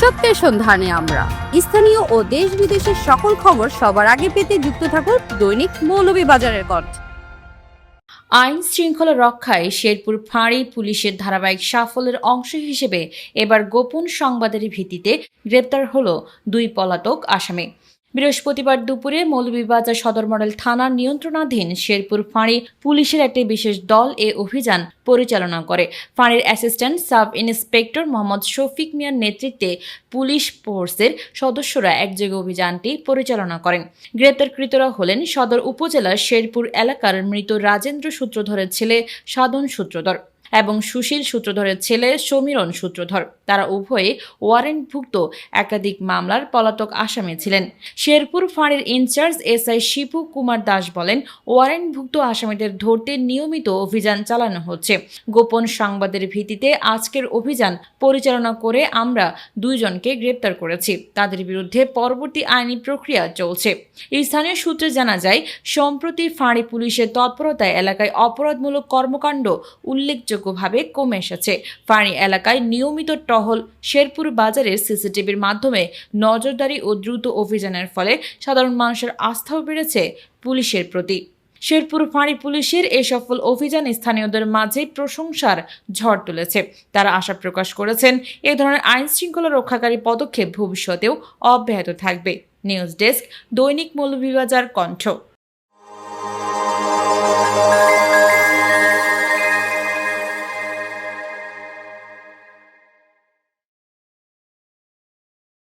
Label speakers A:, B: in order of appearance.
A: সত্যের সন্ধানে আমরা। স্থানীয় ও দেশ বিদেশের সকল খবর সবার আগে পেতে যুক্ত থাকুন দৈনিক মৌলভীবাজারের কণ্ঠ।
B: আইন শৃঙ্খলা রক্ষায় শেরপুর ফাঁড়ি পুলিশের ধারাবাহিক সাফল্যের অংশ হিসেবে এবার গোপন সংবাদের ভিত্তিতে গ্রেপ্তার হল দুই পলাতক আসামি। বৃহস্পতিবার দুপুরে মৌলভীবাজার সদর মডেল থানার নিয়ন্ত্রণাধীন শেরপুর ফাঁড়ি পুলিশের একটি বিশেষ দল এ অভিযান পরিচালনা করে। ফাঁড়ির assistant sub inspector Mohammad Shafiq মিয়ার নেতৃত্বে পুলিশ ফোর্সের সদস্যরা একযোগে অভিযানটি পরিচালনা করেন। গ্রেপ্তারকৃতরা হলেন সদর উপজেলার শেরপুর এলাকার মৃত রাজেন্দ্র সূত্রধরের ছেলে সাধন সূত্রধর। এবং সুশীল সূত্রধরের ছেলে সমীরণ সূত্রধর। তারা উভয়ে ওয়ারেন্টভুক্ত একাধিক মামলার পলাতক আসামি ছিলেন। শেরপুর ফাঁড়ির ইনচার্জ এসআই শিপু কুমার দাস বলেন, ওয়ারেন্টভুক্ত আসামিদের ধরতে নিয়মিত অভিযান চালানো হচ্ছে। গোপন সংবাদের ভিত্তিতে আজকের অভিযান পরিচালনা করে আমরা দুইজনকে গ্রেপ্তার করেছি। তাদের বিরুদ্ধে পরবর্তী আইনি প্রক্রিয়া চলছে। স্থানীয় সূত্রে জানা যায়, সম্প্রতি ফাঁড়ি পুলিশের তৎপরতায় এলাকায় অপরাধমূলক কর্মকাণ্ড উল্লেখযোগ্যভাবে কমে এসেছে। ফাঁড়ি এলাকায় নিয়মিত টহল শেরপুর বাজারের সিসিটিভির মাধ্যমে নজরদারি ও দ্রুত অভিযানের ফলে সাধারণ মানুষের আস্থাও বেড়েছে পুলিশের প্রতি। শেরপুর ফাঁড়ি পুলিশের এই সফল অভিযান স্থানীয়দের মাঝে প্রশংসার ঝড় তুলেছে। তারা আশা প্রকাশ করেছেন, এ ধরনের আইন শৃঙ্খলা রক্ষাকারী পদক্ষেপ ভবিষ্যতেও অব্যাহত থাকবে। নিউজ ডেস্ক দৈনিক মৌলভীবাজার কণ্ঠ।